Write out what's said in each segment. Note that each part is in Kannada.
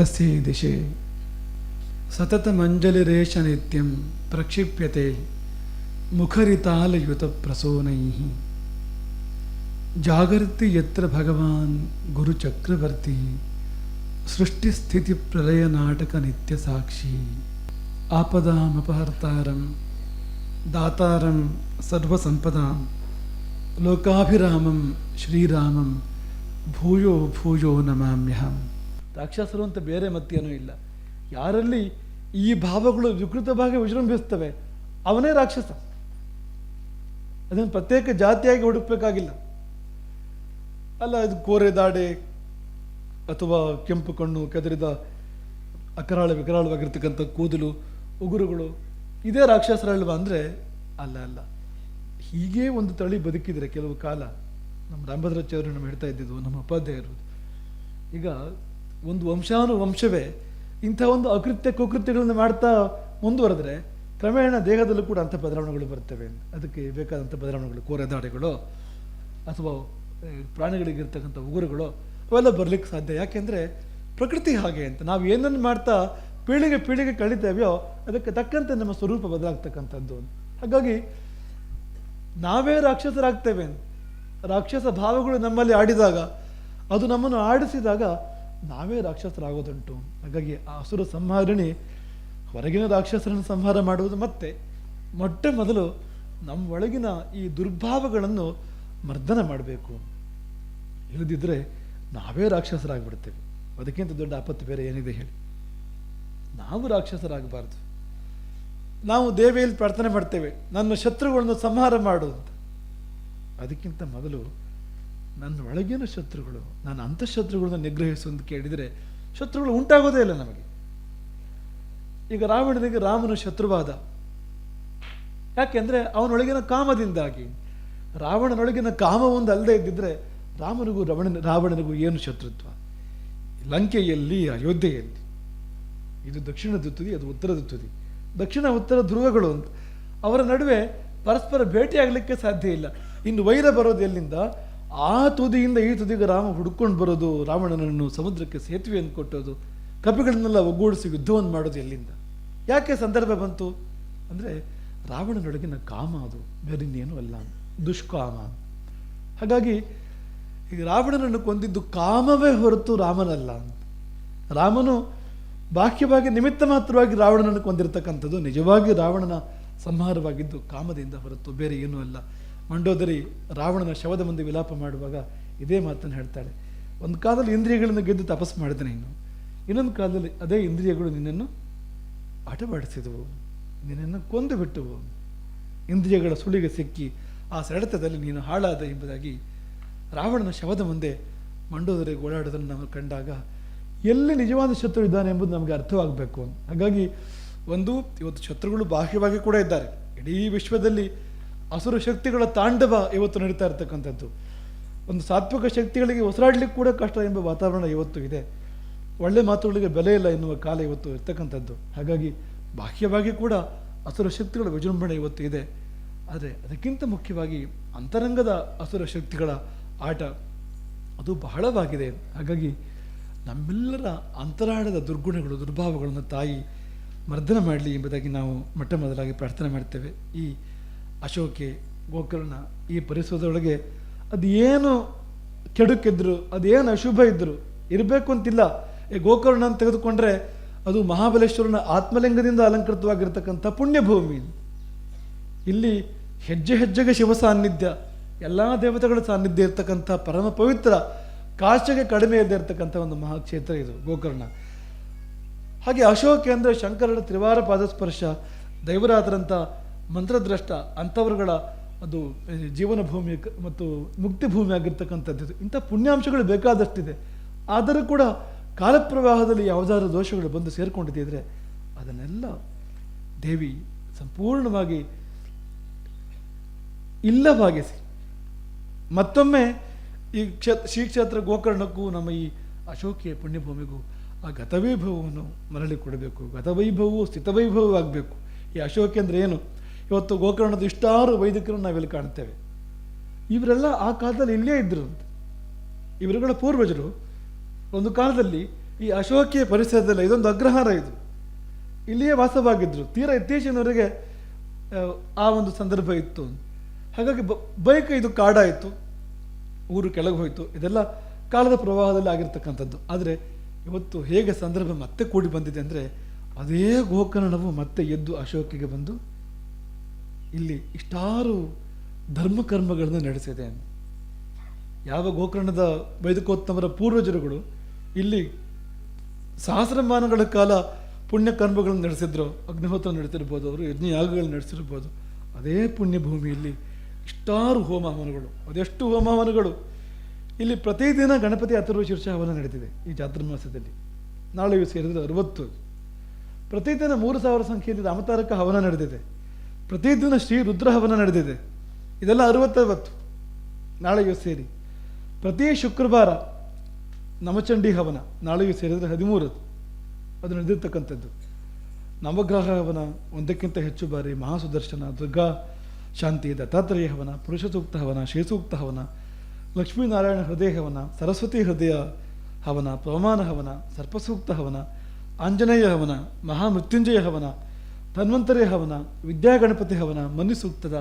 తస్య దిశే సతతమంజలిరేష నిత్యం ప్రక్షిప్యతే ముఖరితాలయుత ప్రసూనై జాగర్తి ఎత్ర భగవాన్ గురుచక్రవర్తి సృష్టిస్థితి ప్రళయ నాటక నిత్య సాక్షి ఆపదామపహర్తారం దాతారం సర్వసంపదాం లోకాభిరామం శ్రీరామం భూయో భూయో నమామ్యహం ರಾಕ್ಷಸರು ಅಂತ ಬೇರೆ ಮತ್ತೇನೂ ಇಲ್ಲ. ಯಾರಲ್ಲಿ ಈ ಭಾವಗಳು ವಿಕೃತವಾಗಿ ವಿಜೃಂಭಿಸ್ತವೆ ಅವನೇ ರಾಕ್ಷಸ. ಅದನ್ನು ಪ್ರತ್ಯೇಕ ಜಾತಿಯಾಗಿ ಹುಡುಕ್ಬೇಕಾಗಿಲ್ಲ. ಅಲ್ಲ ಇದು ಕೋರೆ ದಾಡೆ ಅಥವಾ ಕೆಂಪು ಕಣ್ಣು ಕೆದರಿದ ಅಕರಾಳ ವಿಕರಾಳವಾಗಿರ್ತಕ್ಕಂಥ ಕೂದಲು, ಉಗುರುಗಳು, ಇದೇ ರಾಕ್ಷಸರಲ್ವಾ ಅಂದರೆ ಅಲ್ಲ ಅಲ್ಲ. ಹೀಗೆ ಒಂದು ತಳಿ ಬದುಕಿದರೆ ಕೆಲವು ಕಾಲ, ನಮ್ಮ ರಾಮಭದ್ರಾಚಾರ್ಯರು ನಮ್ಮ ಹೇಳ್ತಾ ಇದ್ದಿದ್ದು, ನಮ್ಮ ಉಪಾಧ್ಯಾಯರು. ಈಗ ಒಂದು ವಂಶಾನು ವಂಶವೇ ಇಂಥ ಒಂದು ಅಕೃತ್ಯ ಕುಕೃತ್ಯಗಳನ್ನು ಮಾಡ್ತಾ ಮುಂದುವರೆದ್ರೆ ಕ್ರಮೇಣ ದೇಹದಲ್ಲೂ ಕೂಡ ಅಂಥ ಬದಲಾವಣೆಗಳು ಬರ್ತವೆ. ಅದಕ್ಕೆ ಬೇಕಾದಂಥ ಬದಲಾವಣೆಗಳು ಕೋರೆದಾಡೆಗಳು ಅಥವಾ ಪ್ರಾಣಿಗಳಿಗಿರ್ತಕ್ಕಂಥ ಉಗುರುಗಳು ಅವೆಲ್ಲ ಬರಲಿಕ್ಕೆ ಸಾಧ್ಯ. ಯಾಕೆಂದರೆ ಪ್ರಕೃತಿ ಹಾಗೆ ಅಂತ. ನಾವು ಏನನ್ನು ಮಾಡ್ತಾ ಪೀಳಿಗೆ ಪೀಳಿಗೆ ಕಳೀತೇವೆಯೋ ಅದಕ್ಕೆ ತಕ್ಕಂತೆ ನಮ್ಮ ಸ್ವರೂಪ ಬದಲಾಗ್ತಕ್ಕಂಥದ್ದು. ಹಾಗಾಗಿ ನಾವೇ ರಾಕ್ಷಸರಾಗ್ತೇವೆ. ರಾಕ್ಷಸ ಭಾವಗಳು ನಮ್ಮಲ್ಲಿ ಆಡಿದಾಗ, ಅದು ನಮ್ಮನ್ನು ಆಡಿಸಿದಾಗ ನಾವೇ ರಾಕ್ಷಸರಾಗೋದುಂಟು. ಹಾಗಾಗಿ ಆ ಹಸುರ ಸಂಹಾರಣಿ ಹೊರಗಿನ ರಾಕ್ಷಸರನ್ನು ಸಂಹಾರ ಮಾಡುವುದು ಮತ್ತೆ ಮೊಟ್ಟ ಮೊದಲು ನಮ್ಮ ಒಳಗಿನ ಈ ದುರ್ಭಾವಗಳನ್ನು ಮರ್ದನ ಮಾಡಬೇಕು. ಇಲ್ಲದಿದ್ದರೆ ನಾವೇ ರಾಕ್ಷಸರಾಗ್ಬಿಡ್ತೇವೆ. ಅದಕ್ಕಿಂತ ದೊಡ್ಡ ಆಪತ್ತು ಬೇರೆ ಏನಿದೆ ಹೇಳಿ. ನಾವು ರಾಕ್ಷಸರಾಗಬಾರ್ದು. ನಾವು ದೇವೆಯಲ್ಲಿ ಪ್ರಾರ್ಥನೆ ಮಾಡ್ತೇವೆ. ನನ್ನ ಶತ್ರುಗಳನ್ನು ಸಂಹಾರ ಮಾಡು ಅಂತ. ಅದಕ್ಕಿಂತ ಮೊದಲು ನನ್ನ ಒಳಗಿನ ಶತ್ರುಗಳು ನಾನು ಅಂತಃಶತ್ರುಗಳನ್ನ ನಿಗ್ರಹಿಸು ಅಂತ ಕೇಳಿದರೆ ಶತ್ರುಗಳು ಉಂಟಾಗೋದೇ ಇಲ್ಲ ನಮಗೆ. ಈಗ ರಾವಣನಿಗೆ ರಾಮನು ಶತ್ರುವಾದ. ಯಾಕೆಂದ್ರೆ ಅವನೊಳಗಿನ ಕಾಮದಿಂದಾಗಿ. ರಾವಣನೊಳಗಿನ ಕಾಮ ಒಂದು ಅಲ್ಲದೆ ಇದ್ದಿದ್ರೆ ರಾಮನಿಗೂ ರವಣನ ರಾವಣನಿಗೂ ಏನು ಶತ್ರುತ್ವ? ಲಂಕೆಯಲ್ಲಿ, ಅಯೋಧ್ಯೆಯಲ್ಲಿ. ಇದು ದಕ್ಷಿಣದ ತುದಿ ಅದು ಉತ್ತರದ ತುದಿ ದಕ್ಷಿಣ, ಉತ್ತರ ಧ್ರುವಗಳು ಅಂತ. ಅವರ ನಡುವೆ ಪರಸ್ಪರ ಭೇಟಿಯಾಗಲಿಕ್ಕೆ ಸಾಧ್ಯ ಇಲ್ಲ. ಇನ್ನು ವೈರ ಬರೋದು ಎಲ್ಲಿಂದ? ಆ ತುದಿಯಿಂದ ಈ ತುದಿಗೆ ರಾಮ ಹುಡ್ಕೊಂಡು ಬರೋದು, ರಾವಣನನ್ನು ಸಮುದ್ರಕ್ಕೆ ಸೇತುವೆಯನ್ನು ಕೊಟ್ಟೋದು, ಕಪಿಗಳನ್ನೆಲ್ಲ ಒಗ್ಗೂಡಿಸಿ ಯುದ್ಧವನ್ನು ಮಾಡೋದು ಎಲ್ಲಿಂದ? ಯಾಕೆ ಸಂದರ್ಭ ಬಂತು? ಅಂದರೆ ರಾವಣನೊಳಗಿನ ಕಾಮ ಅದು ಬೇರೆ ಇನ್ನೇನು ಅಲ್ಲ, ದುಷ್ಕಾಮ. ಹಾಗಾಗಿ ಈಗ ರಾವಣನನ್ನು ಕೊಂದಿದ್ದು ಕಾಮವೇ ಹೊರತು ರಾಮನಲ್ಲ ಅಂತ. ರಾಮನು ಬಾಹ್ಯವಾಗಿ ನಿಮಿತ್ತ ಮಾತ್ರವಾಗಿ ರಾವಣನನ್ನು ಕೊಂದಿರತಕ್ಕಂಥದ್ದು, ನಿಜವಾಗಿ ರಾವಣನ ಸಂಹಾರವಾಗಿದ್ದು ಕಾಮದಿಂದ ಹೊರತು ಬೇರೆ ಏನೂ ಅಲ್ಲ. ಮಂಡೋದರಿ ರಾವಣನ ಶವದ ಮುಂದೆ ವಿಲಾಪ ಮಾಡುವಾಗ ಇದೇ ಮಾತನ್ನು ಹೇಳ್ತಾಳೆ. ಒಂದು ಕಾಲದಲ್ಲಿ ಇಂದ್ರಿಯಗಳನ್ನು ಗೆದ್ದು ತಪಸ್ಸು ಮಾಡಿದೆ ನೀನು. ಇನ್ನೊಂದು ಕಾಲದಲ್ಲಿ ಅದೇ ಇಂದ್ರಿಯಗಳು ನಿನ್ನನ್ನು ಆಟವಾಡಿಸಿದವು ನಿನ್ನನ್ನು ಕೊಂದು ಬಿಟ್ಟವು. ಇಂದ್ರಿಯಗಳ ಸುಳಿಗೆ ಸಿಕ್ಕಿ ಆ ಸೆಳೆತದಲ್ಲಿ ನೀನು ಹಾಳಾದ ಎಂಬುದಾಗಿ ರಾವಣನ ಶವದ ಮುಂದೆ ಮಂಡೋದರಿಗೆ ಓಡಾಡೋದನ್ನು ನಾವು ಕಂಡಾಗ ಎಲ್ಲಿ ನಿಜವಾದ ಶತ್ರು ಇದ್ದಾನೆ ಎಂಬುದು ನಮಗೆ ಅರ್ಥವಾಗಬೇಕು. ಹಾಗಾಗಿ ಒಂದು, ಇವತ್ತು ಶತ್ರುಗಳು ಬಾಹ್ಯವಾಗಿ ಕೂಡ ಇದ್ದಾರೆ. ಇಡೀ ವಿಶ್ವದಲ್ಲಿ ಅಸುರ ಶಕ್ತಿಗಳ ತಾಂಡವ ಇವತ್ತು ನಡೀತಾ ಇರತಕ್ಕಂಥದ್ದು. ಒಂದು ಸಾತ್ವಿಕ ಶಕ್ತಿಗಳಿಗೆ ಉಸಿರಾಡ್ಲಿಕ್ಕೆ ಕೂಡ ಕಷ್ಟ ಎಂಬ ವಾತಾವರಣ ಇವತ್ತು ಇದೆ. ಒಳ್ಳೆ ಮಾತುಗಳಿಗೆ ಬೆಲೆ ಇಲ್ಲ ಎನ್ನುವ ಕಾಲ ಇವತ್ತು ಇರ್ತಕ್ಕಂಥದ್ದು. ಹಾಗಾಗಿ ಬಾಹ್ಯವಾಗಿ ಕೂಡ ಅಸುರ ಶಕ್ತಿಗಳ ವಿಜೃಂಭಣೆ ಇವತ್ತು ಇದೆ. ಆದರೆ ಅದಕ್ಕಿಂತ ಮುಖ್ಯವಾಗಿ ಅಂತರಂಗದ ಅಸುರ ಶಕ್ತಿಗಳ ಆಟ ಅದು ಬಹಳವಾಗಿದೆ. ಹಾಗಾಗಿ ನಮ್ಮೆಲ್ಲರ ಅಂತರಾಳದ ದುರ್ಗುಣಗಳು, ದುರ್ಭಾವಗಳನ್ನು ತಾಯಿ ಮರ್ದನ ಮಾಡಲಿ ಎಂಬುದಾಗಿ ನಾವು ಮೊಟ್ಟ ಮೊದಲಾಗಿ ಪ್ರಾರ್ಥನೆ ಮಾಡ್ತೇವೆ. ಈ ಅಶೋಕೆ ಗೋಕರ್ಣ ಈ ಪರಿಸರದೊಳಗೆ ಅದು ಏನು ಕೆಡುಕಿದ್ರು, ಅದೇನು ಅಶುಭ ಇದ್ರು, ಇರಬೇಕು ಅಂತಿಲ್ಲ. ಈ ಗೋಕರ್ಣ ಅಂತ ತೆಗೆದುಕೊಂಡ್ರೆ ಅದು ಮಹಾಬಲೇಶ್ವರನ ಆತ್ಮಲಿಂಗದಿಂದ ಅಲಂಕೃತವಾಗಿರ್ತಕ್ಕಂಥ ಪುಣ್ಯಭೂಮಿ. ಇಲ್ಲಿ ಹೆಜ್ಜೆ ಹೆಜ್ಜೆಗೆ ಶಿವ ಸಾನ್ನಿಧ್ಯ, ಎಲ್ಲ ದೇವತೆಗಳ ಸಾನ್ನಿಧ್ಯ ಇರ್ತಕ್ಕಂಥ ಪರಮ ಪವಿತ್ರ ಕಾಶಗೆ ಕಡಿಮೆ ಇಲ್ಲದೆ ಇರ್ತಕ್ಕಂಥ ಒಂದು ಮಹಾಕ್ಷೇತ್ರ ಇದು ಗೋಕರ್ಣ. ಹಾಗೆ ಅಶೋಕ ಅಂದರೆ ಶಂಕರನ ತ್ರಿವಾರ ಪಾದಸ್ಪರ್ಶ ದೈವರಾದರಂಥ ಮಂತ್ರದ್ರಷ್ಟ ಅಂಥವ್ರಗಳ ಅದು ಜೀವನ ಭೂಮಿ ಮತ್ತು ಮುಕ್ತಿ ಭೂಮಿ ಆಗಿರ್ತಕ್ಕಂಥದ್ದು. ಇಂಥ ಪುಣ್ಯಾಂಶಗಳು ಬೇಕಾದಷ್ಟಿದೆ. ಆದರೂ ಕೂಡ ಕಾಲಪ್ರವಾಹದಲ್ಲಿ ಯಾವುದಾದ್ರು ದೋಷಗಳು ಬಂದು ಸೇರಿಕೊಂಡಿದ್ದರೆ ಅದನ್ನೆಲ್ಲ ದೇವಿ ಸಂಪೂರ್ಣವಾಗಿ ಇಲ್ಲವಾಗಿಸಿ. ಮತ್ತೊಮ್ಮೆ ಈ ಕ್ಷೇತ್ರ ಶ್ರೀ ಕ್ಷೇತ್ರ ಗೋಕರ್ಣಕ್ಕೂ ನಮ್ಮ ಈ ಅಶೋಕಿಯ ಪುಣ್ಯಭೂಮಿಗೂ ಆ ಗತವೈಭವವನ್ನು ಮರಳಿ ಕೊಡಬೇಕು. ಗತವೈಭವವು ಸ್ಥಿತವೈಭವವಾಗಬೇಕು ಈ ಅಶೋಕಿ ಅಂದರೆ ಏನು? ಇವತ್ತು ಗೋಕರ್ಣದ ಇಷ್ಟಾರು ವೈದಿಕರನ್ನು ನಾವಿಲ್ಲಿ ಕಾಣ್ತೇವೆ. ಇವರೆಲ್ಲ ಆ ಕಾಲದಲ್ಲಿ ಇಲ್ಲೇ ಇದ್ದರು ಇವರುಗಳ ಪೂರ್ವಜರು ಒಂದು ಕಾಲದಲ್ಲಿ ಈ ಅಶೋಕಿಯ ಪರಿಸರದಲ್ಲಿ ಇದೊಂದು ಅಗ್ರಹಾರ ಇದು. ಇಲ್ಲಿಯೇ ವಾಸವಾಗಿದ್ದರು ತೀರಾ ಇತ್ತೀಚಿನವರಿಗೆ ಆ ಒಂದು ಸಂದರ್ಭ ಇತ್ತು. ಹಾಗಾಗಿ ಬ, ಬೈಕ್ ಇದು ಕಾಡಾಯಿತು. ಊರು ಕೆಳಗೆ ಹೋಯಿತು. ಇದೆಲ್ಲ ಕಾಲದ ಪ್ರವಾಹದಲ್ಲಿ ಆಗಿರ್ತಕ್ಕಂಥದ್ದು. ಆದರೆ ಇವತ್ತು ಹೇಗೆ ಸಂದರ್ಭ ಮತ್ತೆ ಕೂಡಿ ಬಂದಿದೆ ಅಂದರೆ, ಅದೇ ಗೋಕರ್ಣವು ಮತ್ತೆ ಎದ್ದು ಅಶೋಕಿಗೆ ಬಂದು ಇಲ್ಲಿ ಇಷ್ಟಾರು ಧರ್ಮಕರ್ಮಗಳನ್ನು ನಡೆಸಿದೆ. ಯಾವ ಗೋಕರ್ಣದ ವೈದಿಕೋತ್ತಮರ ಪೂರ್ವಜರುಗಳು ಇಲ್ಲಿ ಸಹಸ್ರಮಾನಗಳ ಕಾಲ ಪುಣ್ಯ ಕರ್ಮಗಳನ್ನು ನಡೆಸಿದ್ರು, ಅಗ್ನಿಹೋತ್ರ ನಡೆಸಿರ್ಬೋದು ಅವರು, ಯಜ್ಞಯಾಗಗಳನ್ನು ನಡೆಸಿರ್ಬೋದು. ಅದೇ ಪುಣ್ಯಭೂಮಿಯಲ್ಲಿ ಇಷ್ಟಾರು ಹೋಮ ಹವನಗಳು ಅದೆಷ್ಟು ಹೋಮ ಹವನಗಳು ಇಲ್ಲಿ ಪ್ರತಿದಿನ ಗಣಪತಿ ಅಥರ್ವ ಶೀರ್ಷ ಹವನ ನಡೆದಿದೆ ಈ ಚಾತುರ್ಮಾಸದಲ್ಲಿ ನಾಳೆ ಸೇರಿದರೆ ಅರವತ್ತು. ಪ್ರತಿದಿನ ಮೂರು ಸಾವಿರ ಸಂಖ್ಯೆಯಲ್ಲಿ ರಾಮತಾರಕ ಹವನ ನಡೆದಿದೆ. ಪ್ರತಿದಿನ ಶ್ರೀ ರುದ್ರ ಹವನ ನಡೆದಿದೆ. ಇದೆಲ್ಲ ಅರವತ್ತೈವತ್ತು. ನಾಳೆಯೂ ಸೇರಿ. ಪ್ರತಿ ಶುಕ್ರವಾರ ನಮಚಂಡಿ ಹವನ, ನಾಳೆಯೂ ಸೇರಿದರೆ ಹದಿಮೂರು ಅದು. ನಡೆದಿರ್ತಕ್ಕಂಥದ್ದು. ನವಗ್ರಹ ಹವನ ಒಂದಕ್ಕಿಂತ ಹೆಚ್ಚು ಬಾರಿ ಮಹಾಸುದರ್ಶನ, ದುರ್ಗಾ ಶಾಂತಿ, ದತ್ತಾತ್ರೇಯ ಹವನ, ಪುರುಷ ಸೂಕ್ತ ಹವನ ಶ್ರೀಸೂಕ್ತ ಹವನ ಲಕ್ಷ್ಮೀನಾರಾಯಣ ಹೃದಯ ಹವನ, ಸರಸ್ವತಿ ಹೃದಯ ಹವನ ಪವಮಾನ ಹವನ, ಸರ್ಪಸೂಕ್ತ ಹವನ, ಆಂಜನೇಯ ಹವನ, ಮಹಾಮೃತ್ಯುಂಜಯ ಹವನ ಧನ್ವಂತರಿ ಹವನ, ವಿದ್ಯಾಗಣಪತಿ ಹವನ ಮನಿ ಸೂಕ್ತದ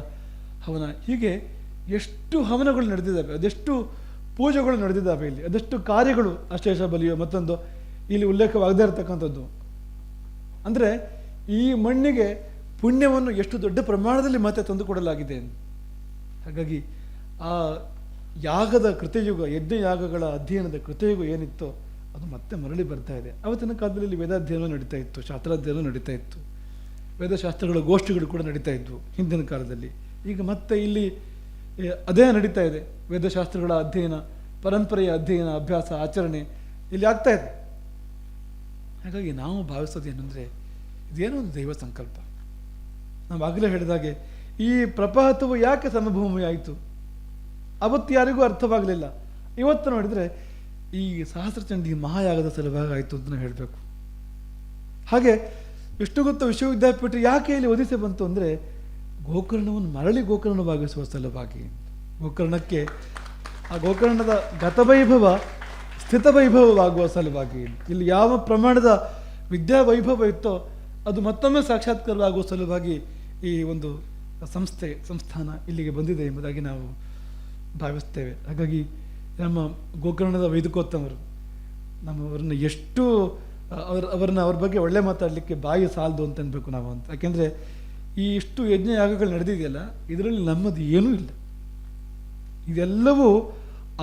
ಹವನ. ಹೀಗೆ ಎಷ್ಟು ಹವನಗಳು ನಡೆದಿದ್ದಾವೆ, ಅದೆಷ್ಟು ಪೂಜೆಗಳು ನಡೆದಿದ್ದಾವೆ ಇಲ್ಲಿ, ಅದೆಷ್ಟು ಕಾರ್ಯಗಳು ಅಶೇಷ ಬಲಿಯೋ ಮತ್ತೊಂದು ಇಲ್ಲಿ ಉಲ್ಲೇಖವಾಗದೇ ಇರತಕ್ಕಂಥದ್ದು. ಅಂದರೆ ಈ ಮಣ್ಣಿಗೆ ಪುಣ್ಯವನ್ನು ಎಷ್ಟು ದೊಡ್ಡ ಪ್ರಮಾಣದಲ್ಲಿ ಮತ್ತೆ ತಂದುಕೊಡಲಾಗಿದೆ ಹಾಗಾಗಿ ಆ ಯಾಗದ ಕೃತಯುಗ, ಯಜ್ಞ ಯಾಗಗಳ ಅಧ್ಯಯನದ ಕೃತಯುಗ ಏನಿತ್ತೋ ಅದು ಮತ್ತೆ ಮರಳಿ ಬರ್ತಾ ಇದೆ. ಅವತ್ತಿನ ಕಾಲದಲ್ಲಿ ವೇದಾಧ್ಯಯನ ನಡೀತಾ ಇತ್ತು ಶಾಸ್ತ್ರಾಧ್ಯಯನ ನಡೀತಾ ಇತ್ತು. ವೇದಶಾಸ್ತ್ರಗಳ ಗೋಷ್ಠಿಗಳು ಕೂಡ ನಡೀತಾ ಇದ್ವು ಹಿಂದಿನ ಕಾಲದಲ್ಲಿ. ಈಗ ಮತ್ತೆ ಇಲ್ಲಿ ಅದೇ ನಡೀತಾ ಇದೆ. ವೇದಶಾಸ್ತ್ರಗಳ ಅಧ್ಯಯನ, ಪರಂಪರೆಯ ಅಧ್ಯಯನ, ಅಭ್ಯಾಸ, ಆಚರಣೆ ಇಲ್ಲಿ ಆಗ್ತಾ ಇದೆ. ಹಾಗಾಗಿ ನಾವು ಭಾವಿಸೋದು ಏನಂದರೆ, ಇದೇನೋ ಒಂದು ದೈವ ಸಂಕಲ್ಪ. ನಾವು ಆಗಲೇ ಹೇಳಿದಾಗೆ ಈ ಪ್ರಪಾತವು ಯಾಕೆ ಸಮಭೂಮಿ ಆಯಿತು? ಅವತ್ತು ಯಾರಿಗೂ ಅರ್ಥವಾಗಲಿಲ್ಲ. ಇವತ್ತು ನೋಡಿದರೆ, ಈ ಸಹಸ್ರಚಂಡಿ ಮಹಾಯಾಗದ ಸಲುವಾಗಿ ಆಯಿತು ಅಂತ ಹೇಳಬೇಕು. ಹಾಗೆ ವಿಷ್ಣುಗುಪ್ತ ವಿಶ್ವವಿದ್ಯಾಪೀಠ ಯಾಕೆ ಇಲ್ಲಿ ಒದಿಸೆ ಬಂತು ಅಂದರೆ ಗೋಕರ್ಣವನ್ನು ಮರಳಿ ಗೋಕರ್ಣವಾಗಿಸುವ ಸಲುವಾಗಿ. ಗೋಕರ್ಣಕ್ಕೆ ಆ ಗೋಕರ್ಣದ ಗತವೈಭವ, ಸ್ಥಿತವೈಭವವಾಗುವ ಸಲುವಾಗಿ. ಇಲ್ಲಿ ಯಾವ ಪ್ರಮಾಣದ ವಿದ್ಯಾ ವೈಭವ ಇತ್ತೋ ಅದು ಮತ್ತೊಮ್ಮೆ ಸಾಕ್ಷಾತ್ಕಾರವಾಗುವ ಸಲುವಾಗಿ ಈ ಒಂದು ಸಂಸ್ಥೆ, ಸಂಸ್ಥಾನ ಇಲ್ಲಿಗೆ ಬಂದಿದೆ ಎಂಬುದಾಗಿ ನಾವು ಭಾವಿಸ್ತೇವೆ. ಹಾಗಾಗಿ ನಮ್ಮ ಗೋಕರ್ಣದ ವೈದಿಕೋತ್ತಮರು ನಮ್ಮವರನ್ನು ಎಷ್ಟು ಅವ್ರ ಅವ್ರನ್ನ ಅವ್ರ ಬಗ್ಗೆ ಒಳ್ಳೆ ಮಾತಾಡಲಿಕ್ಕೆ ಬಾಯಿ ಸಾಲದು ಅಂತ ಅನ್ಬೇಕು ನಾವು ಅಂತ. ಯಾಕೆಂದರೆ ಈ ಇಷ್ಟು ಯಜ್ಞ ಯಾಗಗಳು ನಡೆದಿದೆಯಲ್ಲ, ಇದರಲ್ಲಿ ನಮ್ಮದು ಏನೂ ಇಲ್ಲ. ಇದೆಲ್ಲವೂ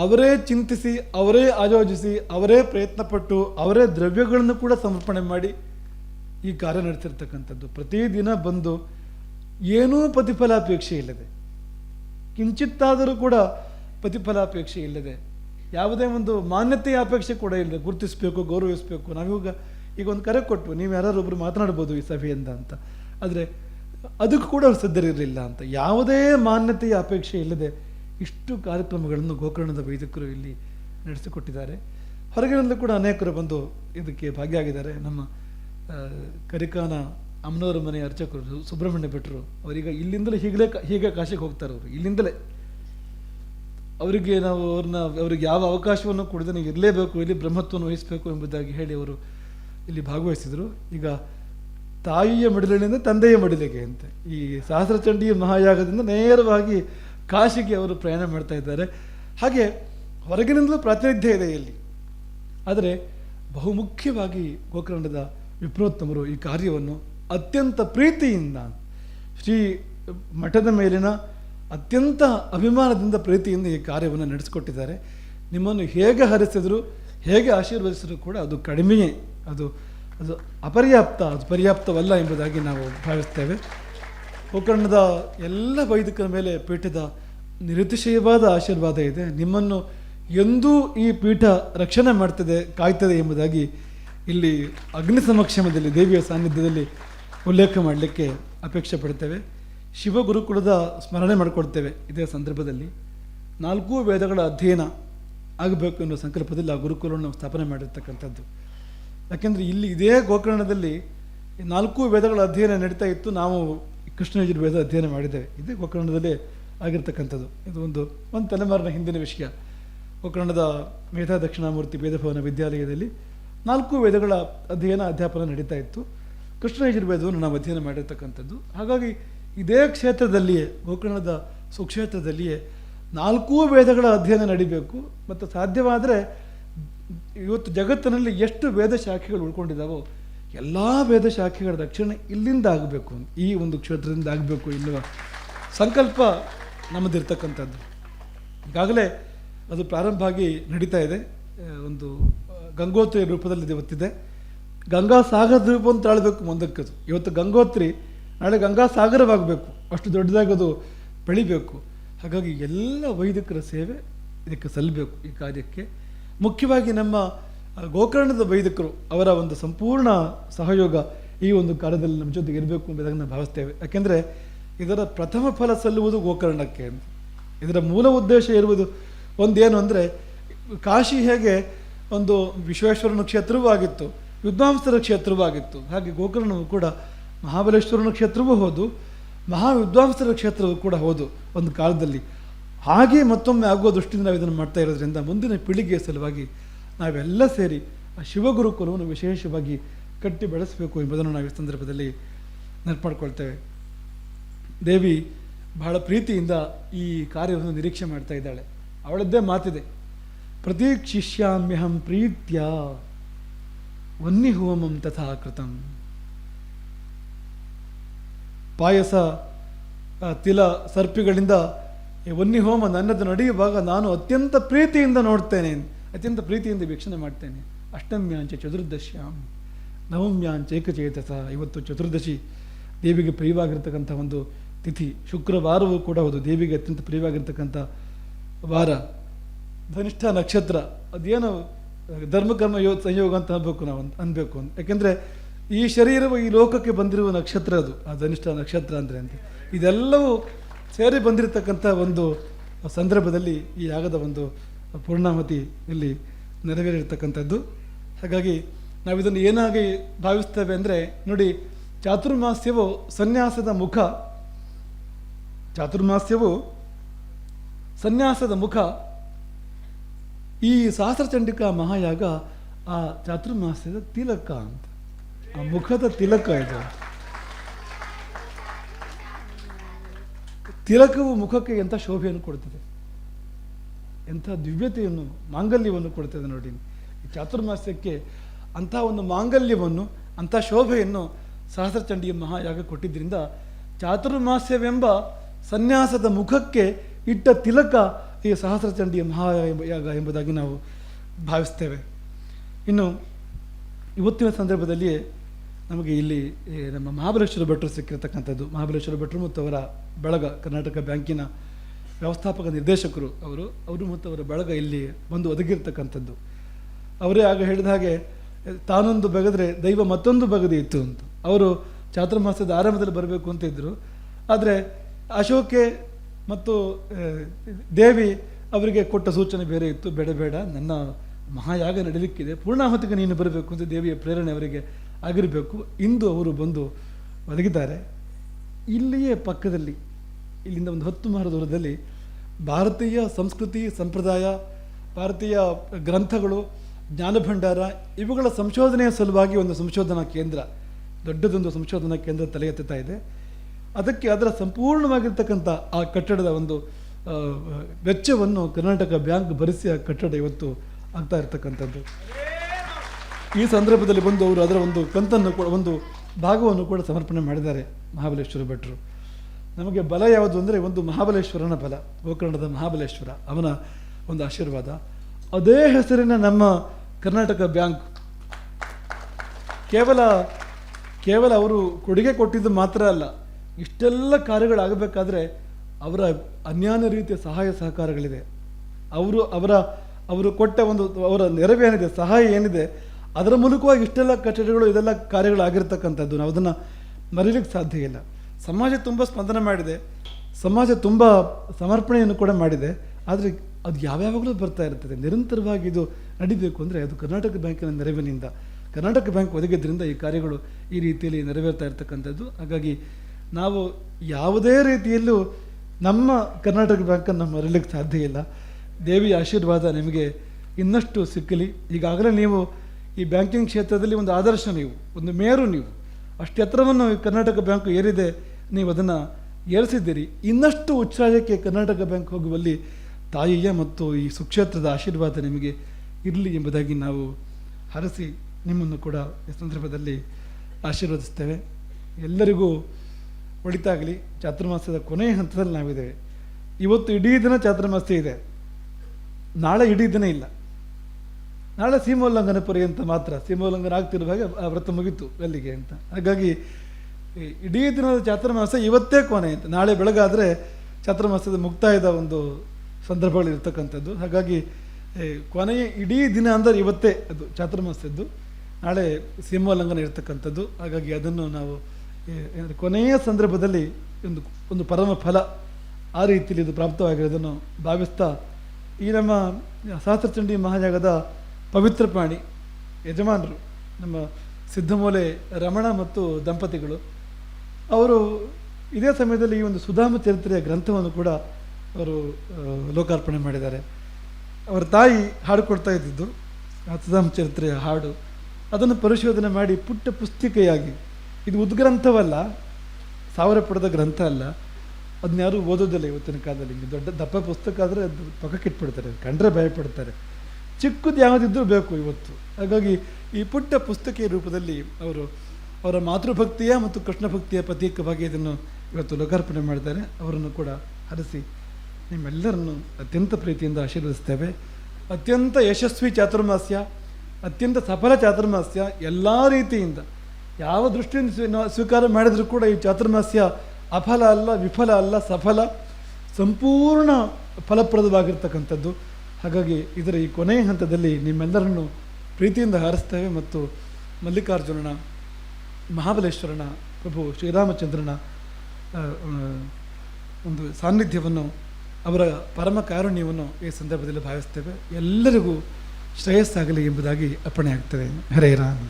ಅವರೇ ಚಿಂತಿಸಿ, ಅವರೇ ಆಯೋಜಿಸಿ, ಅವರೇ ಪ್ರಯತ್ನಪಟ್ಟು, ಅವರೇ ದ್ರವ್ಯಗಳನ್ನು ಕೂಡ ಸಮರ್ಪಣೆ ಮಾಡಿ ಈ ಕಾರ್ಯ ನಡೆಸಿರ್ತಕ್ಕಂಥದ್ದು. ಪ್ರತಿದಿನ ಬಂದು ಏನೂ ಪ್ರತಿಫಲಾಪೇಕ್ಷೆ ಇಲ್ಲದೆ, ಕಿಂಚಿತ್ತಾದರೂ ಕೂಡ ಪ್ರತಿಫಲಾಪೇಕ್ಷೆ ಇಲ್ಲದೆ ಯಾವುದೇ ಒಂದು ಮಾನ್ಯತೆಯ ಅಪೇಕ್ಷೆ ಕೂಡ ಇಲ್ಲ ಗುರುತಿಸಬೇಕು, ಗೌರವಿಸಬೇಕು. ನಾವೀಗ ಈಗ ಒಂದು ಕರೆ ಕೊಟ್ಟು ನೀವು ಯಾರಾದ್ರೂ ಒಬ್ಬರು ಮಾತನಾಡ್ಬೋದು ಈ ಸಭೆಯಿಂದ ಅಂತ. ಆದರೆ ಅದಕ್ಕೂ ಕೂಡ ಅವ್ರು ಸಿದ್ಧರಿರಲಿಲ್ಲ ಅಂತ. ಯಾವುದೇ ಮಾನ್ಯತೆಯ ಅಪೇಕ್ಷೆ ಇಲ್ಲದೆ ಇಷ್ಟು ಕಾರ್ಯಕ್ರಮಗಳನ್ನು ಗೋಕರ್ಣದ ವೈದಿಕರು ಇಲ್ಲಿ ನಡೆಸಿಕೊಟ್ಟಿದ್ದಾರೆ. ಹೊರಗಿನಿಂದಲೂ ಕೂಡ ಅನೇಕರು ಬಂದು ಇದಕ್ಕೆ ಭಾಗಿಯಾಗಿದ್ದಾರೆ. ನಮ್ಮ ಕರಿಕಾನ ಅಮ್ಮನವರ ಮನೆ ಅರ್ಚಕರು, ಸುಬ್ರಹ್ಮಣ್ಯ ಭಟ್ರು, ಅವರೀಗ ಇಲ್ಲಿಂದಲೇ ಹೀಗಲೇ ಹೀಗೆ ಕಾಶಿಗೆ ಹೋಗ್ತಾರೆ ಅವರು ಇಲ್ಲಿಂದಲೇ. ಅವರಿಗೆ ನಾವು ಅವ್ರನ್ನ, ಅವ್ರಿಗೆ ಯಾವ ಅವಕಾಶವನ್ನು ಕೊಡದೆ ನೀವು ಇರಲೇಬೇಕು ಇಲ್ಲಿ ಬ್ರಹ್ಮತ್ವವನ್ನು ವಹಿಸಬೇಕು ಎಂಬುದಾಗಿ ಹೇಳಿ ಅವರು ಇಲ್ಲಿ ಭಾಗವಹಿಸಿದರು. ಈಗ ತಾಯಿಯ ಮಡಿಲಿನಿಂದ ತಂದೆಯ ಮಡಿಲಿಗೆ ಅಂತ. ಈ ಸಹಸ್ರಚಂಡಿ ಮಹಾಯಾಗದಿಂದ ನೇರವಾಗಿ ಕಾಶಿಗೆ ಅವರು ಪ್ರಯಾಣ ಮಾಡ್ತಾ ಇದ್ದಾರೆ. ಹಾಗೆ ಹೊರಗಿನಿಂದಲೂ ಪ್ರಾತಿನಿಧ್ಯ ಇದೆ ಇಲ್ಲಿ. ಆದರೆ ಬಹುಮುಖ್ಯವಾಗಿ ಗೋಕರ್ಣದ ವಿಪ್ರೋತ್ತಮರು ಈ ಕಾರ್ಯವನ್ನು ಅತ್ಯಂತ ಪ್ರೀತಿಯಿಂದ, ಶ್ರೀ ಮಠದ ಮೇಲಿನ ಅತ್ಯಂತ ಅಭಿಮಾನದಿಂದ ಪ್ರೀತಿಯಿಂದ ಈ ಕಾರ್ಯವನ್ನು ನಡೆಸಿಕೊಟ್ಟಿದ್ದಾರೆ. ನಿಮ್ಮನ್ನು ಹೇಗೆ ಹರಿಸಿದ್ರು, ಹೇಗೆ ಆಶೀರ್ವದಿಸಿದ್ರು ಕೂಡ ಅದು ಕಡಿಮೆಯೇ. ಅದು ಅದು ಅಪರ್ಯಾಪ್ತ, ಅದು ಪರ್ಯಾಪ್ತವಲ್ಲ ಎಂಬುದಾಗಿ ನಾವು ಭಾವಿಸ್ತೇವೆ. ಗೋಕರ್ಣದ ಎಲ್ಲ ವೈದಿಕರ ಮೇಲೆ ಪೀಠದ ನಿರತಿಶಯವಾದ ಆಶೀರ್ವಾದ ಇದೆ. ನಿಮ್ಮನ್ನು ಎಂದೂ ಈ ಪೀಠ ರಕ್ಷಣೆ ಮಾಡ್ತದೆ, ಕಾಯ್ತದೆ ಎಂಬುದಾಗಿ ಇಲ್ಲಿ ಅಗ್ನಿ ಸಮಕ್ಷಮದಲ್ಲಿ ದೇವಿಯ ಸಾನ್ನಿಧ್ಯದಲ್ಲಿ ಉಲ್ಲೇಖ ಮಾಡಲಿಕ್ಕೆ ಅಪೇಕ್ಷೆ ಪಡ್ತೇವೆ. ಶಿವ ಗುರುಕುಲದ ಸ್ಮರಣೆ ಮಾಡಿಕೊಡ್ತೇವೆ ಇದೇ ಸಂದರ್ಭದಲ್ಲಿ. ನಾಲ್ಕೂ ವೇದಗಳ ಅಧ್ಯಯನ ಆಗಬೇಕು ಅನ್ನೋ ಸಂಕಲ್ಪದಲ್ಲಿ ಆ ಗುರುಕುಲವನ್ನು ಸ್ಥಾಪನೆ ಮಾಡಿರ್ತಕ್ಕಂಥದ್ದು. ಯಾಕೆಂದರೆ ಇಲ್ಲಿ ಇದೇ ಗೋಕರ್ಣದಲ್ಲಿ ನಾಲ್ಕು ವೇದಗಳ ಅಧ್ಯಯನ ನಡೀತಾ ಇತ್ತು. ನಾವು ಕೃಷ್ಣ ವೇದ ಅಧ್ಯಯನ ಮಾಡಿದ್ದೇವೆ. ಇದೇ ಗೋಕರ್ಣದಲ್ಲಿ ಆಗಿರ್ತಕ್ಕಂಥದ್ದು. ಇದು ಒಂದು ಒಂದು ತಲೆಮಾರಿನ ಹಿಂದಿನ ವಿಷಯ. ಗೋಕರ್ಣದ ಮೇಧಾ ದಕ್ಷಿಣಾಮೂರ್ತಿ ವೇದಭವನ ವಿದ್ಯಾಲಯದಲ್ಲಿ ನಾಲ್ಕು ವೇದಗಳ ಅಧ್ಯಯನ ಅಧ್ಯಾಪನ ನಡೀತಾ ಇತ್ತು. ಕೃಷ್ಣ ಯಜುರ್ವೇದವನ್ನು ನಾವು ಅಧ್ಯಯನ ಮಾಡಿರ್ತಕ್ಕಂಥದ್ದು. ಹಾಗಾಗಿ ಇದೇ ಕ್ಷೇತ್ರದಲ್ಲಿಯೇ, ಗೋಕರ್ಣದ ಸುಕ್ಷೇತ್ರದಲ್ಲಿಯೇ ನಾಲ್ಕೂ ವೇದಗಳ ಅಧ್ಯಯನ ನಡಿಬೇಕು. ಮತ್ತು ಸಾಧ್ಯವಾದರೆ ಇವತ್ತು ಜಗತ್ತಿನಲ್ಲಿ ಎಷ್ಟು ವೇದ ಶಾಖೆಗಳು ಉಳ್ಕೊಂಡಿದ್ದಾವೋ, ಎಲ್ಲ ವೇದ ಶಾಖೆಗಳ ರಕ್ಷಣೆ ಇಲ್ಲಿಂದ ಆಗಬೇಕು. ಈ ಒಂದು ಕ್ಷೇತ್ರದಿಂದ ಆಗಬೇಕು ಎನ್ನುವ ಸಂಕಲ್ಪ ನಮ್ಮದಿರ್ತಕ್ಕಂಥದ್ದು. ಈಗಾಗಲೇ ಅದು ಪ್ರಾರಂಭ ಆಗಿ ನಡೀತಾ ಇದೆ. ಒಂದು ಗಂಗೋತ್ರಿ ರೂಪದಲ್ಲಿ ಇವತ್ತಿದೆ ಗಂಗಾ ಸಾಗರದ ರೂಪ ಅಂತ ಹೇಳಬೇಕು ಮುಂದಕ್ಕದು. ಇವತ್ತು ಗಂಗೋತ್ರಿ ನಾಳೆ ಗಂಗಾ ಸಾಗರವಾಗಬೇಕು ಅಷ್ಟು ದೊಡ್ಡದಾಗಿ ಅದು ಬೆಳಿಬೇಕು. ಹಾಗಾಗಿ ಎಲ್ಲ ವೈದಿಕರ ಸೇವೆ ಇದಕ್ಕೆ ಸಲ್ಲಬೇಕು ಈ ಕಾರ್ಯಕ್ಕೆ. ಮುಖ್ಯವಾಗಿ ನಮ್ಮ ಗೋಕರ್ಣದ ವೈದಿಕರು ಅವರ ಒಂದು ಸಂಪೂರ್ಣ ಸಹಯೋಗ ಈ ಒಂದು ಕಾರ್ಯದಲ್ಲಿ ನಮ್ಮ ಜೊತೆಗೆ ಇರಬೇಕು ಎಂಬುದಾಗಿ ನಾವು ಭಾವಿಸ್ತೇವೆ. ಯಾಕೆಂದರೆ ಇದರ ಪ್ರಥಮ ಫಲ ಸಲ್ಲುವುದು ಗೋಕರ್ಣಕ್ಕೆ ಇದರ ಮೂಲ ಉದ್ದೇಶ ಇರುವುದು ಒಂದೇನು ಅಂದರೆ, ಕಾಶಿ ಹೇಗೆ ಒಂದು ವಿಶ್ವೇಶ್ವರನ ಕ್ಷೇತ್ರವೂ ಆಗಿತ್ತು, ವಿದ್ವಾಂಸರ ಕ್ಷೇತ್ರವೂ ಆಗಿತ್ತು. ಹಾಗೆ ಗೋಕರ್ಣವು ಕೂಡ ಮಹಾಬಲೇಶ್ವರನ ಕ್ಷೇತ್ರವೂ ಹೌದು ಮಹಾ ವಿದ್ವಾಂಸರ ಕ್ಷೇತ್ರವೂ ಕೂಡ ಹೋದು ಒಂದು ಕಾಲದಲ್ಲಿ. ಹಾಗೆ ಮತ್ತೊಮ್ಮೆ ಆಗುವ ದೃಷ್ಟಿಯಿಂದ ನಾವು ಇದನ್ನು ಮಾಡ್ತಾ ಇರೋದ್ರಿಂದ ಮುಂದಿನ ಪೀಳಿಗೆಯ ಸಲುವಾಗಿ ನಾವೆಲ್ಲ ಸೇರಿ ಆ ಶಿವಗುರುಕುಲವನ್ನು ವಿಶೇಷವಾಗಿ ಕಟ್ಟಿ ಬೆಳೆಸಬೇಕು ಎಂಬುದನ್ನು ನಾವು ಈ ಸಂದರ್ಭದಲ್ಲಿ ನೆನಪು ದೇವಿ ಬಹಳ ಪ್ರೀತಿಯಿಂದ ಈ ಕಾರ್ಯವನ್ನು ನಿರೀಕ್ಷೆ ಮಾಡ್ತಾ ಇದ್ದಾಳೆ. ಅವಳದ್ದೇ ಮಾತಿದೆ, ಪ್ರತೀಕ್ಷಿಷ್ಯಾಮ್ಯಹಂ ಪ್ರೀತ್ಯ ವನ್ನಿ ಹೋಮಂ ತಥಾ ಕೃತಂ ಪಾಯಸ ತಿಲ, ಸರ್ಪಿಗಳಿಂದ ಒನ್ನಿ ಹೋಮ ನನ್ನದು ನಡೆಯುವಾಗ ನಾನು ಅತ್ಯಂತ ಪ್ರೀತಿಯಿಂದ ನೋಡ್ತೇನೆ. ಅತ್ಯಂತ ಪ್ರೀತಿಯಿಂದ ವೀಕ್ಷಣೆ ಮಾಡ್ತೇನೆ. ಅಷ್ಟಮ್ಯಾಂಚ ಚತುರ್ದಶ್ಯಾಂ, ನವಮ್ಯಾಂಚ ಏಕಚೇತಸ. ಇವತ್ತು ಚತುರ್ದಶಿ ದೇವಿಗೆ ಪ್ರಿಯವಾಗಿರ್ತಕ್ಕಂಥ ಒಂದು ತಿಥಿ. ಶುಕ್ರವಾರವೂ ಕೂಡ ಹೌದು ದೇವಿಗೆ ಅತ್ಯಂತ ಪ್ರಿಯವಾಗಿರ್ತಕ್ಕಂಥ ವಾರ. ಧನಿಷ್ಠ ನಕ್ಷತ್ರ. ಅದೇನು ಧರ್ಮಕರ್ಮ ಯೋ ಸಂಯೋಗ ಅಂತ ಅನ್ಬೇಕು ನಾವು, ಅನ್ಬೇಕು. ಅಂತ ಯಾಕೆಂದರೆ ಈ ಶರೀರವು ಈ ಲೋಕಕ್ಕೆ ಬಂದಿರುವ ನಕ್ಷತ್ರ ಅದು, ಆ ಧನಿಷ್ಠ ನಕ್ಷತ್ರ ಅಂದರೆ ಅಂತ. ಇದೆಲ್ಲವೂ ಸೇರಿ ಬಂದಿರತಕ್ಕಂಥ ಒಂದು ಸಂದರ್ಭದಲ್ಲಿ ಈ ಯಾಗದ ಒಂದು ಪೂರ್ಣಾಮತಿ ಇಲ್ಲಿ ನೆರವೇರಿರ್ತಕ್ಕಂಥದ್ದು. ಹಾಗಾಗಿ ನಾವು ಇದನ್ನು ಏನಾಗಿ ಭಾವಿಸ್ತೇವೆ ಅಂದರೆ, ನೋಡಿ, ಚಾತುರ್ಮಾಸ್ಯವು ಸನ್ಯಾಸದ ಮುಖ. ಚಾತುರ್ಮಾಸ್ಯವು ಸನ್ಯಾಸದ ಮುಖ. ಈ ಸಹಸ್ರಚಂಡಿಕಾ ಮಹಾಯಾಗ ಆ ಚಾತುರ್ಮಾಸ್ಯದ ತಿಲಕ ಅಂತ. ಮುಖದ ತಿಲಕ ಇದು. ತಿಲಕವು ಮುಖಕ್ಕೆ ಎಂಥ ಶೋಭೆಯನ್ನು ಕೊಡ್ತದೆ? ಎಂಥ ದಿವ್ಯತೆಯನ್ನು, ಮಾಂಗಲ್ಯವನ್ನು ಕೊಡ್ತದೆ ನೋಡಿ. ಈ ಚಾತುರ್ಮಾಸ್ಯಕ್ಕೆ ಅಂಥ ಒಂದು ಮಾಂಗಲ್ಯವನ್ನು, ಅಂಥ ಶೋಭೆಯನ್ನು ಸಹಸ್ರಚಂಡಿಯ ಮಹಾಯಾಗ ಕೊಟ್ಟಿದ್ದರಿಂದ ಚಾತುರ್ಮಾಸ್ಯವೆಂಬ ಸನ್ಯಾಸದ ಮುಖಕ್ಕೆ ಇಟ್ಟ ತಿಲಕ ಈ ಸಹಸ್ರಚಂಡಿಯ ಮಹಾಯಾಗ ಎಂಬುದಾಗಿ ನಾವು ಭಾವಿಸ್ತೇವೆ. ಇನ್ನು ಇವತ್ತಿನ ಸಂದರ್ಭದಲ್ಲಿಯೇ ನಮಗೆ ಇಲ್ಲಿ ನಮ್ಮ ಮಹಾಬಲೇಶ್ವರ ಭಟ್ರು ಸಿಕ್ಕಿರತಕ್ಕಂಥದ್ದು. ಮಹಾಬಲೇಶ್ವರ ಭಟ್ರು ಮತ್ತು ಅವರ ಬಳಗ, ಕರ್ನಾಟಕ ಬ್ಯಾಂಕಿನ ವ್ಯವಸ್ಥಾಪಕ ನಿರ್ದೇಶಕರು ಅವರು ಅವರು ಮತ್ತು ಅವರ ಬಳಗ ಇಲ್ಲಿ ಬಂದು ಒದಗಿರ್ತಕ್ಕಂಥದ್ದು. ಅವರೇ ಆಗ ಹೇಳಿದ ಹಾಗೆ, ತಾನೊಂದು ಬಗೆದ್ರೆ ದೈವ ಮತ್ತೊಂದು ಬಗೆದೆ ಇತ್ತು ಅಂತ. ಅವರು ಚಾತುರ್ಮಾಸದ ಆರಂಭದಲ್ಲಿ ಬರಬೇಕು ಅಂತ ಇದ್ದರು ಆದರೆ ಅಶೋಕೆ ಮತ್ತು ದೇವಿ ಅವರಿಗೆ ಕೊಟ್ಟ ಸೂಚನೆ ಬೇರೆ ಇತ್ತು, ಬೇಡ ಬೇಡ, ನನ್ನ ಮಹಾಯಾಗ ನಡೀಲಿಕ್ಕಿದೆ, ಪೂರ್ಣಾಹುತಿಗೆ ನೀನು ಬರಬೇಕು ಅಂತ ದೇವಿಯ ಪ್ರೇರಣೆ ಅವರಿಗೆ ಆಗಿರಬೇಕು. ಇಂದು ಅವರು ಬಂದು ಒದಗಿದ್ದಾರೆ. ಇಲ್ಲಿಯೇ ಪಕ್ಕದಲ್ಲಿ, ಇಲ್ಲಿಂದ ಒಂದು ಹತ್ತು ಮಾರ ದೂರದಲ್ಲಿ ಭಾರತೀಯ ಸಂಸ್ಕೃತಿ, ಸಂಪ್ರದಾಯ, ಭಾರತೀಯ ಗ್ರಂಥಗಳು, ಜ್ಞಾನಭಂಡಾರ ಇವುಗಳ ಸಂಶೋಧನೆಯ ಸಲುವಾಗಿ ಒಂದು ಸಂಶೋಧನಾ ಕೇಂದ್ರ, ದೊಡ್ಡದೊಂದು ಸಂಶೋಧನಾ ಕೇಂದ್ರ ತಲೆ ಎತ್ತುತ್ತಾ ಇದೆ. ಅದಕ್ಕೆ ಅದರ ಸಂಪೂರ್ಣವಾಗಿರ್ತಕ್ಕಂಥ ಆ ಕಟ್ಟಡದ ಒಂದು ವೆಚ್ಚವನ್ನು ಕರ್ನಾಟಕ ಬ್ಯಾಂಕ್ ಭರಿಸಿ ಆ ಕಟ್ಟಡ ಇವತ್ತು ಆಗ್ತಾ ಇರ್ತಕ್ಕಂಥದ್ದು. ಈ ಸಂದರ್ಭದಲ್ಲಿ ಬಂದು ಅವರು ಅದರ ಒಂದು ಕಂತನ್ನು ಕೂಡ, ಒಂದು ಭಾಗವನ್ನು ಕೂಡ ಸಮರ್ಪಣೆ ಮಾಡಿದ್ದಾರೆ ಮಹಾಬಲೇಶ್ವರ ಭಟ್ರು. ನಮಗೆ ಬಲ ಯಾವುದು ಅಂದರೆ ಒಂದು ಮಹಾಬಲೇಶ್ವರನ ಬಲ, ಗೋಕರ್ಣದ ಮಹಾಬಲೇಶ್ವರ, ಅವನ ಒಂದು ಆಶೀರ್ವಾದ. ಅದೇ ಹೆಸರಿನ ನಮ್ಮ ಕರ್ನಾಟಕ ಬ್ಯಾಂಕ್ ಕೇವಲ ಕೇವಲ ಅವರು ಕೊಡುಗೆ ಕೊಟ್ಟಿದ್ದು ಮಾತ್ರ ಅಲ್ಲ, ಇಷ್ಟೆಲ್ಲ ಕಾರ್ಯಗಳಾಗಬೇಕಾದ್ರೆ ಅವರ ಅನ್ಯಾನ್ಯ ರೀತಿಯ ಸಹಾಯ ಸಹಕಾರಗಳಿದೆ ಅವರು ಅವರ, ಅವರು ಕೊಟ್ಟ ಒಂದು, ಅವರ ನೆರವೇನಿದೆ ಸಹಾಯ ಏನಿದೆ ಅದರ ಮೂಲಕವಾಗಿ ಇಷ್ಟೆಲ್ಲ ಕಟ್ಟಡಗಳು, ಇದೆಲ್ಲ ಕಾರ್ಯಗಳಾಗಿರ್ತಕ್ಕಂಥದ್ದು. ನಾವು ಅದನ್ನು ಮರೀಲಿಕ್ಕೆ ಸಾಧ್ಯ ಇಲ್ಲ. ಸಮಾಜ ತುಂಬ ಸ್ಪಂದನೆ ಮಾಡಿದೆ. ಸಮಾಜ ತುಂಬ ಸಮರ್ಪಣೆಯನ್ನು ಕೂಡ ಮಾಡಿದೆ. ಆದರೆ ಅದು ಯಾವ್ಯಾವಾಗಲೂ ಬರ್ತಾ ಇರ್ತದೆ. ನಿರಂತರವಾಗಿ ಇದು ನಡಿಬೇಕು ಅಂದರೆ ಅದು ಕರ್ನಾಟಕ ಬ್ಯಾಂಕಿನ ನೆರವಿನಿಂದ. ಕರ್ನಾಟಕ ಬ್ಯಾಂಕ್ ಒದಗಿದ್ದರಿಂದ ಈ ಕಾರ್ಯಗಳು ಈ ರೀತಿಯಲ್ಲಿ ನೆರವೇರ್ತಾ ಇರ್ತಕ್ಕಂಥದ್ದು. ಹಾಗಾಗಿ ನಾವು ಯಾವುದೇ ರೀತಿಯಲ್ಲೂ ನಮ್ಮ ಕರ್ನಾಟಕ ಬ್ಯಾಂಕನ್ನು ಮರಲಿಕ್ಕೆ ಸಾಧ್ಯ ಇಲ್ಲ. ದೇವಿಯ ಆಶೀರ್ವಾದ ನಿಮಗೆ ಇನ್ನಷ್ಟು ಸಿಕ್ಕಲಿ. ಈಗಾಗಲೇ ನೀವು ಈ ಬ್ಯಾಂಕಿಂಗ್ ಕ್ಷೇತ್ರದಲ್ಲಿ ಒಂದು ಆದರ್ಶ ನೀವು, ಒಂದು ಮೇರು ನೀವು. ಅಷ್ಟು ಎತ್ತರವನ್ನು ಕರ್ನಾಟಕ ಬ್ಯಾಂಕ್ ಏರಿದೆ, ನೀವು ಅದನ್ನು ಏರಿಸಿದ್ದೀರಿ. ಇನ್ನಷ್ಟು ಉತ್ಸಾಹಕ್ಕೆ ಕರ್ನಾಟಕ ಬ್ಯಾಂಕ್ ಹೋಗುವಲ್ಲಿ ತಾಯಿಯ ಮತ್ತು ಈ ಸುಕ್ಷೇತ್ರದ ಆಶೀರ್ವಾದ ನಿಮಗೆ ಇರಲಿ ಎಂಬುದಾಗಿ ನಾವು ಹರಸಿ ನಿಮ್ಮನ್ನು ಕೂಡ ಈ ಸಂದರ್ಭದಲ್ಲಿ ಆಶೀರ್ವದಿಸ್ತೇವೆ. ಎಲ್ಲರಿಗೂ ಒಳಿತಾಗಲಿ. ಚಾತುರ್ಮಾಸ್ಯದ ಕೊನೆಯ ಹಂತದಲ್ಲಿ ನಾವಿದ್ದೇವೆ. ಇವತ್ತು ಇಡೀ ದಿನ ಚಾತುರ್ಮಾಸ್ಯ ಇದೆ. ನಾಳೆ ಇಡೀ ದಿನ ಇಲ್ಲ. ನಾಳೆ ಸೀಮೋಲ್ಲಂಘನ ಅಂತ ಮಾತ್ರ, ಸೀಮೋಲ್ಲಂಘನ ಆಗ್ತಿರುವಾಗ ಆ ವ್ರತ ಮುಗಿತು ಅಲ್ಲಿಗೆ ಅಂತ. ಹಾಗಾಗಿ ಇಡೀ ದಿನದ ಚಾತುರ್ಮಾಸ ಇವತ್ತೇ ಕೊನೆ ಅಂತ. ನಾಳೆ ಬೆಳಗಾದರೆ ಚಾತುರ್ಮಾಸದ ಮುಕ್ತಾಯದ ಒಂದು ಸಂದರ್ಭಗಳು ಇರ್ತಕ್ಕಂಥದ್ದು ಹಾಗಾಗಿ ಕೊನೆಯ ಇಡೀ ದಿನ ಅಂದರೆ ಇವತ್ತೇ ಅದು ಚಾತುರ್ಮಾಸದ್ದು. ನಾಳೆ ಸೀಮೋಲ್ಲಂಘನ ಇರ್ತಕ್ಕಂಥದ್ದು. ಹಾಗಾಗಿ ಅದನ್ನು ನಾವು ಕೊನೆಯ ಸಂದರ್ಭದಲ್ಲಿ ಒಂದು ಒಂದು ಪರಮ ಫಲ ಆ ರೀತಿಯಲ್ಲಿ ಇದು ಪ್ರಾಪ್ತವಾಗಿರೋದನ್ನು ಭಾವಿಸ್ತಾ ಈ ನಮ್ಮ ಸಹಸ್ರಚಂಡಿ ಮಹಾಯಾಗದ ಪವಿತ್ರ ಪ್ರಾಣಿ ಯಜಮಾನರು, ನಮ್ಮ ಸಿದ್ಧಮೂಲೆ ರಮಣ ಮತ್ತು ದಂಪತಿಗಳು, ಅವರು ಇದೇ ಸಮಯದಲ್ಲಿ ಈ ಒಂದು ಸುಧಾಮ ಚರಿತ್ರೆಯ ಗ್ರಂಥವನ್ನು ಕೂಡ ಅವರು ಲೋಕಾರ್ಪಣೆ ಮಾಡಿದ್ದಾರೆ. ಅವರ ತಾಯಿ ಹಾಡು ಕೊಡ್ತಾ ಇದ್ದಿದ್ದು ಸುಧಾಮ ಚರಿತ್ರೆಯ ಹಾಡು. ಅದನ್ನು ಪರಿಶೋಧನೆ ಮಾಡಿ ಪುಟ್ಟ ಪುಸ್ತಿಕೆಯಾಗಿ, ಇದು ಉದ್ಗ್ರಂಥವಲ್ಲ, ಸಾವಿರ ಪಡೆದ ಗ್ರಂಥ ಅಲ್ಲ ಅದನ್ನ ಯಾರೂ ಓದೋದಿಲ್ಲ ಇವತ್ತಿನ ಕಾಲದಲ್ಲಿ. ದೊಡ್ಡ ದಪ್ಪ ಪುಸ್ತಕ ಆದರೆ ಅದು ಪಕ್ಕಕ್ಕಿಟ್ಬಿಡ್ತಾರೆ ಕಂಡ್ರೆ ಭಯಪಡ್ತಾರೆ. ಚಿಕ್ಕದು ಯಾವುದಿದ್ದರೂ ಬೇಕು ಇವತ್ತು. ಹಾಗಾಗಿ ಈ ಪುಟ್ಟ ಪುಸ್ತಕ ರೂಪದಲ್ಲಿ ಅವರು ಅವರ ಮಾತೃಭಕ್ತಿಯ ಮತ್ತು ಕೃಷ್ಣ ಭಕ್ತಿಯ ಪ್ರತೀಕವಾಗಿ ಇದನ್ನು ಇವತ್ತು ಲೋಕಾರ್ಪಣೆ ಮಾಡಿದ್ದಾರೆ. ಅವರನ್ನು ಕೂಡ ಹರಿಸಿ ನಿಮ್ಮೆಲ್ಲರನ್ನು ಅತ್ಯಂತ ಪ್ರೀತಿಯಿಂದ ಆಶೀರ್ವದಿಸ್ತೇವೆ. ಅತ್ಯಂತ ಯಶಸ್ವಿ ಚಾತುರ್ಮಾಸ್ಯ, ಅತ್ಯಂತ ಸಫಲ ಚಾತುರ್ಮಾಸ್ಯ ಎಲ್ಲ ರೀತಿಯಿಂದ. ಯಾವ ದೃಷ್ಟಿಯಿಂದ ಸ್ವೀ- ಸ್ವೀಕಾರ ಮಾಡಿದರೂ ಕೂಡ ಈ ಚಾತುರ್ಮಾಸ್ಯ ಅಫಲ ಅಲ್ಲ, ವಿಫಲ ಅಲ್ಲ, ಸಫಲ, ಸಂಪೂರ್ಣ ಫಲಪ್ರದವಾಗಿರ್ತಕ್ಕಂಥದ್ದು. ಹಾಗಾಗಿ ಇದರ ಈ ಕೊನೆಯ ಹಂತದಲ್ಲಿ ನಿಮ್ಮೆಲ್ಲರನ್ನು ಪ್ರೀತಿಯಿಂದ ಹಾರಿಸ್ತೇವೆ ಮತ್ತು ಮಲ್ಲಿಕಾರ್ಜುನನ, ಮಹಾಬಲೇಶ್ವರನ, ಪ್ರಭು ಶ್ರೀರಾಮಚಂದ್ರನ ಒಂದು ಸಾನ್ನಿಧ್ಯವನ್ನು, ಅವರ ಪರಮ ಕಾರುಣ್ಯವನ್ನು ಈ ಸಂದರ್ಭದಲ್ಲಿ ಭಾವಿಸ್ತೇವೆ. ಎಲ್ಲರಿಗೂ ಶ್ರೇಯಸ್ಸಾಗಲಿ ಎಂಬುದಾಗಿ ಅರ್ಪಣೆ ಆಗ್ತದೆ ಹರೇ ರಾಮ.